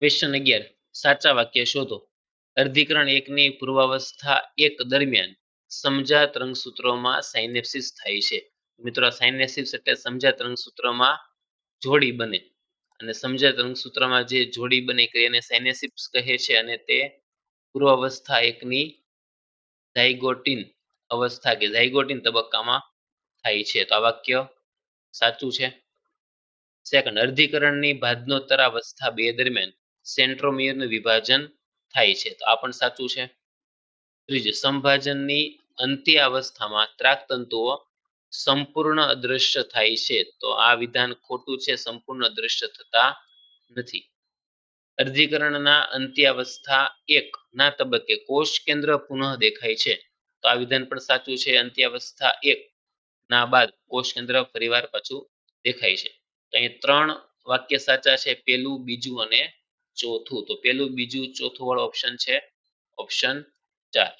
Question અગિયાર. સાચા વાક્ય શોધો. અર્ધીકરણ એકની પૂર્વાવસ્થા એક દરમિયાન સમજાત રંગસૂત્રોમાં સાયનેપ્સિસ થાય છે. મિત્રો સાયનેપ્સિસ એટલે સમજાત રંગસૂત્રમાં જોડી બને. અને સમજાત રંગસૂત્રમાં જે જોડી બને એને સાયનેસિપ્સ કહે છે અને તે પૂર્વાવસ્થા એકની ઝાયગોટિન અવસ્થા કે ઝાયગોટિન તબક્કામાં થાય છે. તો આ વાક્ય સાચું છે? સેકન્ડ અર્ધીકરણની ભાદનોત્તરાવસ્થા બે દરમિયાન સેન્ટ્રોમિયરનું વિભાજન થાય છે. તો આ પણ સાચું છે. ત્રીજું, સંભાજનની અંત્ય અવસ્થામાં ત્રાકતંતુઓ સંપૂર્ણ અદ્રશ્ય થાય છે. તો આ વિધાન ખોટું છે. સંપૂર્ણ અદ્રશ્ય થતા નથી. અર્ધીકરણના અંત્યાવસ્થા એક ના તબક્કે કોષ કેન્દ્ર પુનઃ દેખાય છે. તો આ વિધાન પણ સાચું છે. અંત્યાવસ્થા એક ના બાદ કોષ કેન્દ્ર ફરીવાર પાછું દેખાય છે. અહીં ત્રણ વાક્ય સાચા છે. પેલું બીજું અને ચોથું. તો પેલું બીજું ચોથું વાળો ઓપ્શન છે. ઓપ્શન ચાર.